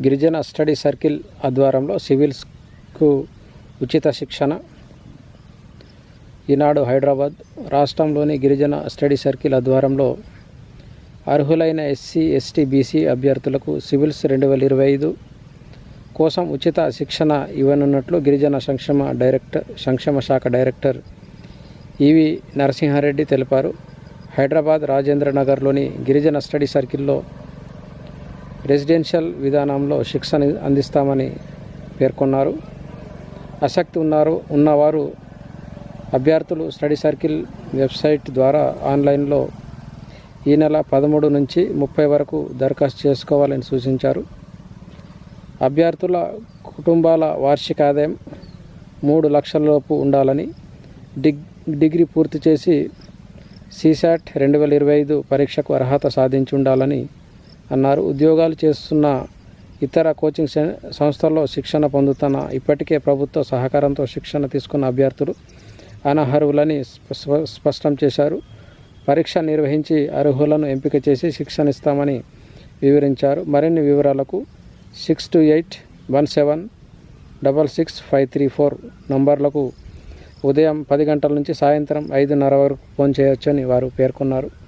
గిరిజన study circle ఆధ్వర్యంలో సివిల్స్కు ఉచిత శిక్షణ. ఈనాడు హైదరాబాద్ రాష్ట్రంలోని గిరిజన స్టడీ సర్కిల్ ఆధ్వర్యంలో అర్హులైన ఎస్సీ ఎస్టీ బీసీ అభ్యర్థులకు సివిల్స్ రెండు వేల ఇరవై ఐదు కోసం ఉచిత శిక్షణ ఇవ్వనున్నట్లు గిరిజన సంక్షేమ డైరెక్టర్ సంక్షేమ శాఖ డైరెక్టర్ ఈవి నరసింహారెడ్డి తెలిపారు. హైదరాబాద్ రాజేంద్ర నగర్లోని గిరిజన స్టడీ సర్కిల్లో రెసిడెన్షియల్ విధానంలో శిక్షణ అందిస్తామని పేర్కొన్నారు. ఆసక్తి ఉన్నారు ఉన్నవారు అభ్యర్థులు స్టడీ సర్కిల్ వెబ్సైట్ ద్వారా ఆన్లైన్లో ఈ నెల పదమూడు నుంచి ముప్పై వరకు దరఖాస్తు చేసుకోవాలని సూచించారు. అభ్యర్థుల కుటుంబాల వార్షిక ఆదాయం మూడు లక్షల లోపు ఉండాలని డిగ్ డిగ్రీ పూర్తి చేసి సీసాట్ రెండు వేల ఇరవై ఐదు పరీక్షకు అర్హత సాధించి ఉండాలని అన్నారు. ఉద్యోగాలు చేస్తున్న ఇతర కోచింగ్ సంస్థల్లో శిక్షణ పొందుతున్న ఇప్పటికే ప్రభుత్వ సహకారంతో శిక్షణ తీసుకున్న అభ్యర్థులు అనర్హులని స్ప- స్ప- స్పష్టం చేశారు. పరీక్ష నిర్వహించి అర్హులను ఎంపిక చేసి శిక్షణ ఇస్తామని వివరించారు. మరిన్ని వివరాలకు six two eight one seven double six five three four నంబర్లకు ఉదయం పది గంటల నుంచి సాయంత్రం ఐదున్నర వరకు ఫోన్ చేయవచ్చని వారు పేర్కొన్నారు.